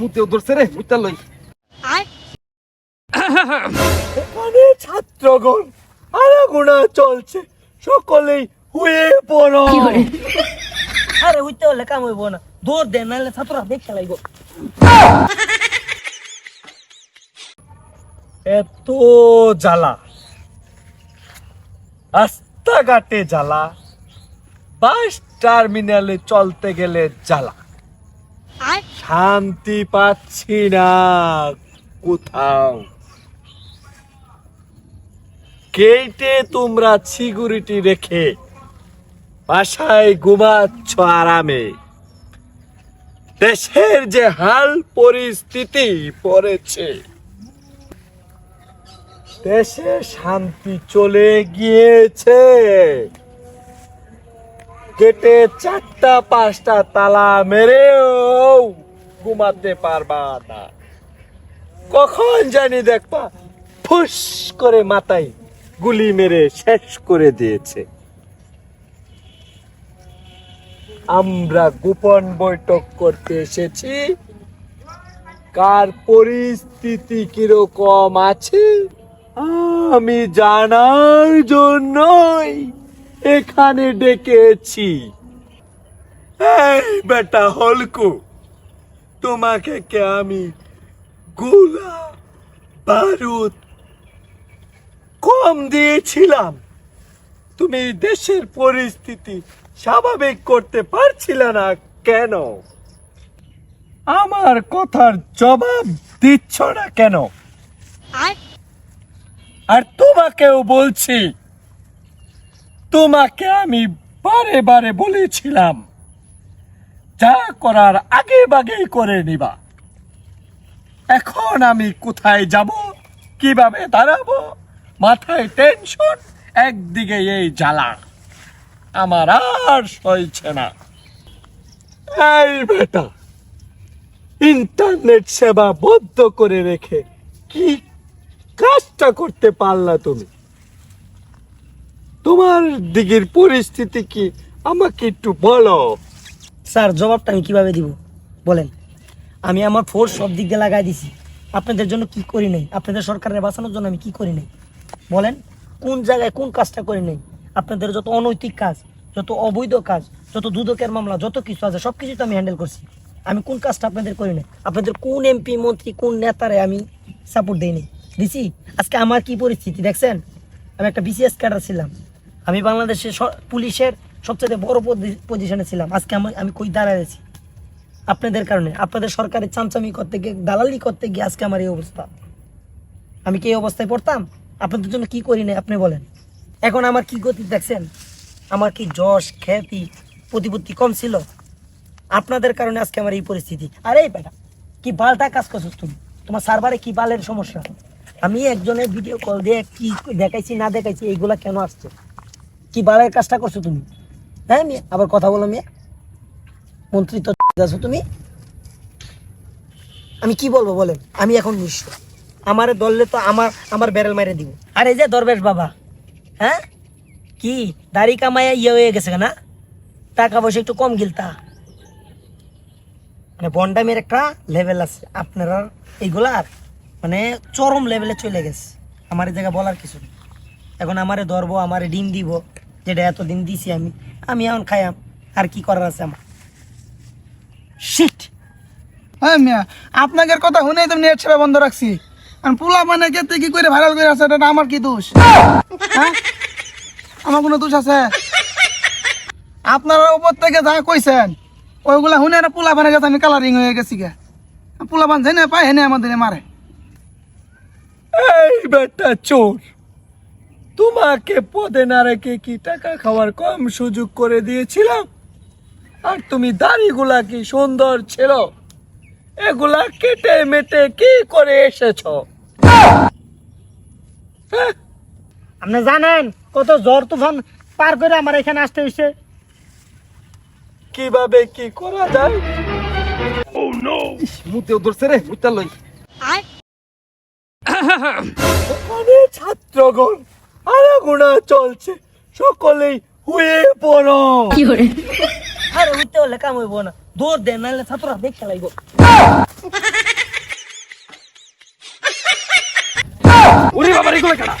মুতেও ধরছে রে মুতা লই। এখানে ছাত্রগণ আনাগোনা চলছে সকলেই হুয়ে পড়ো। আরে হইতে হলে কাম হইব না দৌড় দেন নাহলে ছাত্ররা দেখতে লাগবো। এত জ্বালা রাস্তাঘাটে জ্বালা বাস টার্মিনালে চলতে গেলে জ্বালা। শান্তি পাচ্ছি না। কোথাও। গেটে তোমরা সিকিউরিটি রেখে বাসায় ঘুমাচ্ছ আরামে। দেশের যে হাল পরিস্থিতি পড়েছে। দেশে শান্তি চলে গিয়েছে। গেটে চারটা পাঁচটা তালা মেরেও ঘুমাতে পারবা না। কখন জানি দেখবা, ফুস করে মাথায় গুলি মেরে শেষ করে দিয়েছে। আমরা গোপন বৈঠক করতে এসেছি। কার পরিস্থিতি কীরকম আছে, আমি জানার জন্যই এখানে ডেকেছি। বেটা হলকু। তোমাকে কে আমি? গোলা বারুদ কম দিয়েছিলাম। তুমি দেশের পরিস্থিতি স্বাভাবিক করতে পারছিলে না কেন? আমার কথার জবাব দিচ্ছ না কেন? আর? তোমাকেও বলছি তোমাকে আমি বারে বারে বলেছিলাম। যা করার আগে বাগেই করে নিবা। এখন আমি কোথায় যাব? কীভাবে দাঁড়াবো? মাথায় টেনশন একদিকে এই জ্বালা। আমার আর সইছে না। এই বেটা ইন্টারনেট সেবা বদ্ধ করে রেখে কি কাজটা করতে পারলা তুমি? তোমার দিকের পরিস্থিতি কি আমাকে একটু বলো। স্যার, জবাবটা আমি কীভাবে দিব? বলেন। আমি আমার ফোর্স সব দিক দিয়ে লাগাই দিছি। আপনাদের জন্য কি করি নাই? আপনাদের সরকারের বাঁচানোর জন্য আমি কি করি নাই? বলেন, কোন জায়গায় কোন কাজটা করি নাই? আপনাদের যত অনৈতিক কাজ, যত অবৈধ কাজ, যত দুদকের মামলা, যত কিছু আছে, সব কিছু তো আমি হ্যান্ডেল করছি। আমি কোন কাজটা আপনাদের করি নাই? আপনাদের কোন এমপি মন্ত্রী, কোন নেতারে আমি সাপোর্ট দিইনি দিছি আজকে আমার কি পরিস্থিতি? দেখছেন? আমি একটা বিসিএস ক্যাডার ছিলাম। আমি বাংলাদেশের পুলিশের সবচেয়ে বড় পজিশনে ছিলাম। আজকে আমি আমি কই দাঁড়াইছি আপনাদের কারণে। আপনাদের সরকারের চামচামি করতে গিয়ে, দালালি করতে গিয়ে আজকে আমার এই অবস্থা। আমি কি এই অবস্থায় পড়তাম? আপনাদের জন্য কি করি না আপনি বলেন। এখন আমার কি গতি দেখছেন? আমার কি যশ, খ্যাতি, প্রতিপত্তি কম ছিল? আপনাদের কারণে আজকে আমার এই পরিস্থিতি। আরে বেটা, কি বালটা কাজ করছ তুমি? তোমার সার্ভারে কি বালের সমস্যা? আমি একজনের ভিডিও কল দিয়ে কি দেখাইছি, না দেখাইছি, এইগুলা কেন আসছে? কি বালের কাজটা করছ তুমি? হ্যাঁ মিয়া, আবার কথা বলো, মিয়া। মন্ত্রী তো আছো তুমি। আমি কি বলব, বলেন? আমি এখন নিঃস্ব আমারে দললে তো আমার আমার ব্যারেল মারে দিব। আর, এই যে দরবেশ বাবা হ্যাঁ? কি? দাড়ি কামাইয়া ইয়ে হয়ে গেছে না টাকা পয়সা একটু কম গিলতা। মানে বন্ডামের একটা লেভেল আছে। আপনারা এইগুলার মানে চরম লেভেলে চলে গেছে। আমার জায়গায় বলার কিছু নেই। এখন আমারে ধরবো, আমারে ডিম দিব। যেটা এতদিন দিছি আমি আমি এখন খাইয়াম। আর কি করার আছে আমার? শিট হ্যাঁ মিয়া আপনাদের কথা শুনেই তো নেট সেবা বন্ধ রাখছি। আর পোলা মানে কেতে কি করে ভাইরাল করে আছে এটা আমার কি দোষ? হ্যাঁ? আমার কোনো দোষ আছে? আপনারা উপর থেকে যা কইছেন ওইগুলা শুনে না পোলা বানে গেছে আমি কালারিং হয়ে গেছি গে। পোলা বান যেনে পায় হেনে আমাদের মারে। এই বেটা চোর! তোমাকে পদে না রেখে কি টাকা খাওয়ার কম সুযোগ করে দিয়েছিলাম? আর তুমি দাড়িগুলা কি সুন্দর ছিল? এগুলা কেটে মেটে কি করে এসেছ? হ্যাঁ? আপনি জানেন কত জ্বর তুফান পার করে আমার এখানে আসতে হয়েছে। কীভাবে কি করা যায়? মুতেও ধরছে রে মুতা লই। ছাত্রগণ আনাগোনা চলছে। সকলেই হয়ে পড়ো। আরে উঠতে হলে কাম হইব না। দৌড় দে নাহলে ছাত্ররা দেখ খেলাইব উড়ি বাবা রে গুলো কাটা